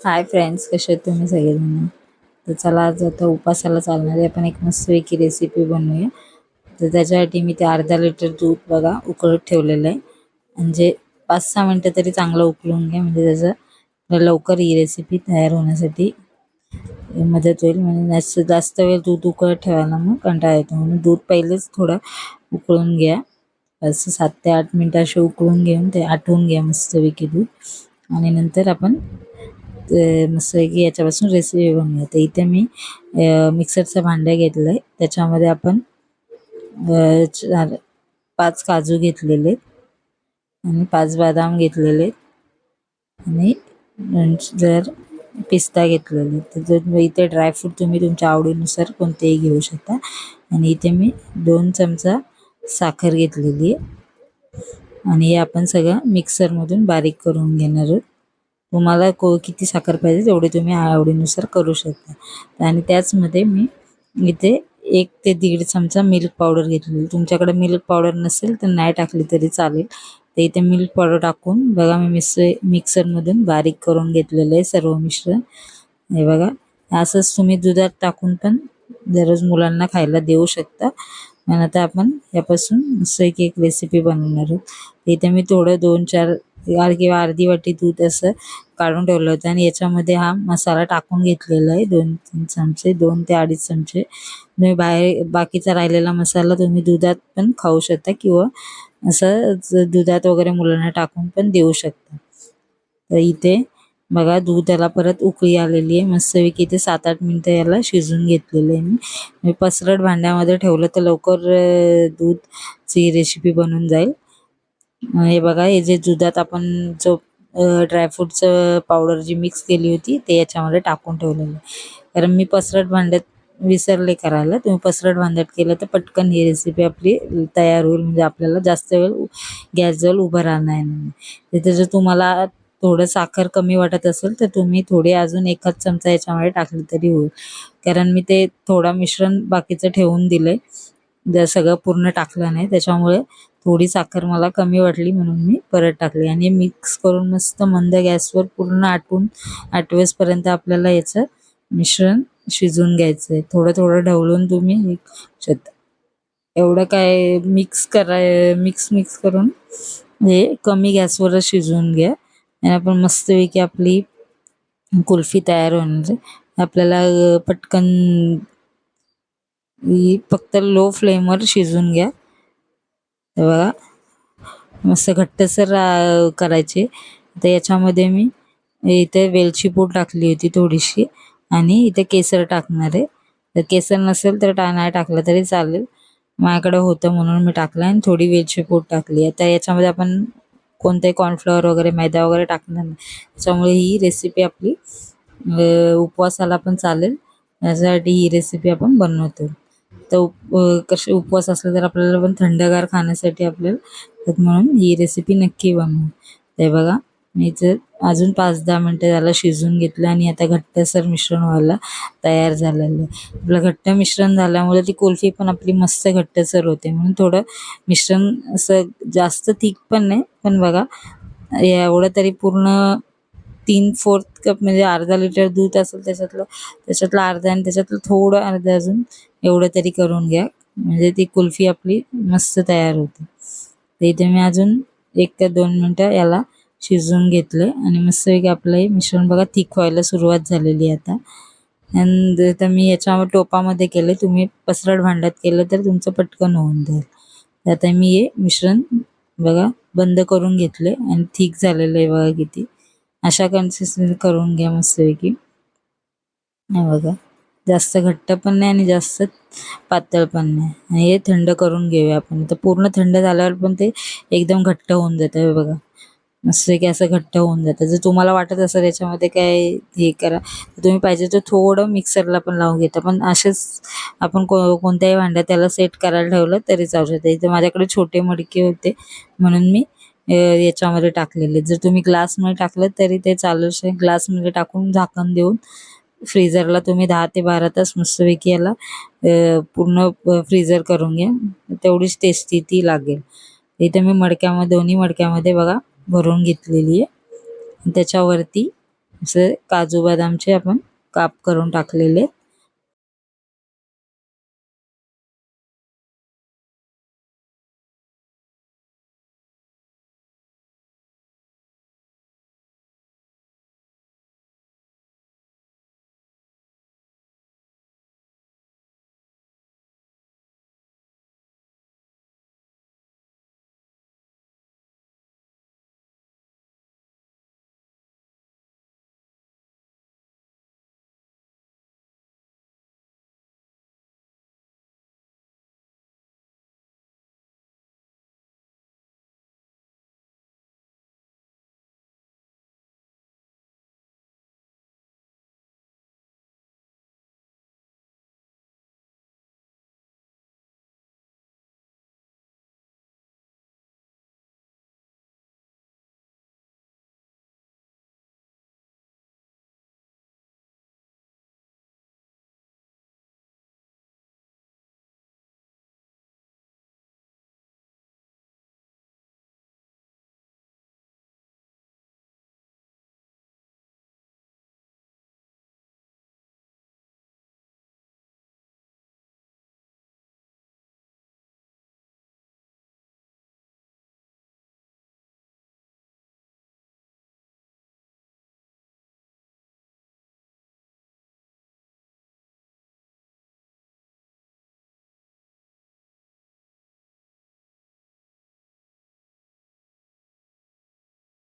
Hi friends कसे आहेत तुम्ही? सगळेजण? तर चला आज आता उपासाला चालणारी आपण एक मस्तपैकी रेसिपी बनवूया. तर त्याच्यासाठी मी ते अर्धा लिटर दूध बघा उकळत ठेवलेलं आहे. म्हणजे पाच सहा मिनटं तरी चांगलं उकळून घ्या. म्हणजे त्याचं लवकर ही रेसिपी तयार होण्यासाठी मदत होईल. म्हणजे जास्त जास्त वेळ दूध उकळत ठेवायला मग कंटाळा येतो. म्हणून दूध पहिलेच थोडं उकळून घ्या. असं सात ते आठ मिनटं असे उकळून घेऊन ते आठवून घ्या मस्तपैकी दूध. आणि नंतर आपण मस्त की याच्यापासून रेसिपी बनवूया तर इथे मी मिक्सरचं भांडं घेतलं आहे त्याच्यामध्ये आपण चार पाच काजू घेतलेले आणि पाच बदाम घेतलेले आणि जर पिस्ता घेतलेले तर जर इथे ड्रायफ्रूट तुम्ही तुमच्या आवडीनुसार कोणतेही घेऊ शकता. आणि इथे मी दोन चमचा साखर घेतलेली आहे. आणि हे आपण सगळं मिक्सरमधून बारीक करून घेणार आहोत. तुम्हाला को किती साखर पाहिजे तेवढी तुम्ही आवडीनुसार करू शकता. आणि त्याचमध्ये मी इथे एक ते दीड चमचा मिल्क पावडर घेतलेली. तुमच्याकडे मिल्क पावडर नसेल तर नाही टाकली तरी चालेल. तर इथे मिल्क पावडर टाकून बघा मी मिक्स मिक्सरमधून बारीक करून घेतलेलं आहे सर्व मिश्रण. हे बघा असंच तुम्ही दुधात टाकून पण दररोज मुलांना खायला देऊ शकता. आणि आता आपण यापासून असं एक एक रेसिपी बनवणार आहोत. इथे मी थोडं दोन चार किंवा अर्धी वाटी दूध असं काढून ठेवलं होतं. आणि याच्यामध्ये हा मसाला टाकून घेतलेला आहे. दोन तीन चमचे दोन ते अडीच चमचे. तुम्ही बाहेर बाकीचा राहिलेला मसाला तुम्ही दुधात पण खाऊ शकता किंवा असं दुधात वगैरे मुलांना टाकून पण देऊ शकता. तर इथे बघा दूध त्याला परत उकळी आलेली आहे. मस्तपैकी इथे सात आठ मिनटं याला शिजून घेतलेलं आहे मी. पसरट भांड्यामध्ये ठेवलं तर लवकर दूधची रेसिपी बनून जाईल. हे बघा हे जे दुधात आपण जो ड्रायफ्रूटचं पावडर जी मिक्स केली होती ते याच्यामध्ये टाकून ठेवलेलं कारण मी पसरट भांड्यात विसरले करायला. तुम्ही पसरट भांड्यात केलं तर पटकन ही रेसिपी आपली तयार होईल. म्हणजे आपल्याला जास्त वेळ गॅसजवळ उभं राहणार नाही तिथे जर तुम्हाला थोडं साखर कमी वाटत असेल तर तुम्ही थोडी अजून एकाच चमचा याच्यामध्ये टाकली तरी होईल. कारण मी ते थोडा मिश्रण बाकीचं ठेवून दिलं आहे सगळं पूर्ण टाकलं नाही. त्याच्यामुळे थोडी साखर मला कमी वाटली म्हणून मी परत टाकली. आणि मिक्स करून मस्त मंद गॅसवर पूर्ण आटून आटवेसपर्यंत आपल्याला याचं मिश्रण शिजवून घ्यायचं आहे थोडं थोडं ढवळून तुम्ही शकता. एवढं काय मिक्स कराय मिक्स मिक्स करून हे कमी गॅसवरच शिजवून घ्या. आणि आपण मस्तपैकी आपली कुल्फी तयार होणार आपल्याला पटकन ही फक्त लो फ्लेमवर शिजून घ्या. हे बघा. मस्त घट्टसर करायचे. तर याच्यामध्ये मी इथे वेलची पूड टाकली होती थोडीशी आणि इथे केसर टाकणार आहे. तर केसर नसेल तर टा नाही टाकलं तरी चालेल. माझ्याकडे होतं म्हणून मी टाकलं आणि थोडी वेलची पूड टाकली. आहे तर याच्यामध्ये आपण कोणते कॉर्नफ्लॉवर वगैरे मैदा वगैरे टाकणार नाही. त्याच्यामुळे ही रेसिपी आपली उपवासाला पण चालेल. यासाठी ही रेसिपी आपण बनवतो. तर उप कसे उपवास असले तर आपल्याला पण थंडगार खाण्यासाठी आपल्याला म्हणून ही रेसिपी नक्की बनवू. ते बघा मी जर अजून पाच दहा मिनटं त्याला शिजवून घेतलं आणि आता घट्टसर मिश्रण व्हायला तयार झालेलं आहे. आपलं घट्ट मिश्रण झाल्यामुळे ती कुल्फी पण आपली मस्त घट्टसर होते म्हणून थोडं मिश्रण असं जास्त थिक पण नाही. पण बघा एवढं तरी पूर्ण तीन फोर्थ कप म्हणजे अर्धा लिटर दूध असेल त्याच्यातलं त्याच्यातलं अर्धा आणि त्याच्यातलं थोडं अर्धा अजून एवढं तरी करून घ्या. म्हणजे ती कुल्फी आपली मस्त तयार होते. तर इथे मी अजून एक ते दोन मिनटं याला शिजवून घेतले आणि मस्तपैकी आपलं हे मिश्रण बघा थिक व्हायला सुरुवात झालेली आहे आता. आणि तर मी याच्या टोपामध्ये केले तुम्ही पसरट भांड्यात केलं तर तुमचं पटकन होऊन जाईल. तर आता मी हे मिश्रण बघा बंद करून घेतले आणि थिक झालेलं आहे बघा किती. अशा कन्सिस्टन्सी करून घ्या मस्तपैकी. बघा. जास्त घट्ट पण नाही आणि जास्त पातळ पण नाही. आणि हे थंड करून घेऊया आपण. तर पूर्ण थंड झाल्यावर पण ते एकदम घट्ट होऊन जातं. बघा. मस्त की असं घट्ट होऊन जातं. जर तुम्हाला वाटत असेल याच्यामध्ये काय हे करा तर तुम्ही पाहिजे तर थोडं मिक्सरला पण लावून घेता. पण असेच आपण को कोणत्याही भांड्यात त्याला सेट करायला ठेवलं तरी चालू शकतं. इथं माझ्याकडे छोटे मडके होते. म्हणून मी याच्यामध्ये टाकलेले. जर तुम्ही ग्लासमध्ये टाकलं तरी ते चालू शे ग्लासमध्ये टाकून झाकण देऊन फ्रीजरला तुम्ही दहा ते बारा तास मस्तपैकी याला पूर्ण फ्रीजर करून घ्या. तेवढीच टेस्टी ती लागेल. इथे मी मडक्यामध्ये दोन्ही मडक्यामध्ये बघा भरून घेतलेली आहे. त्याच्यावरती असं काजू बदामचे आपण काप करून टाकलेले. आहेत.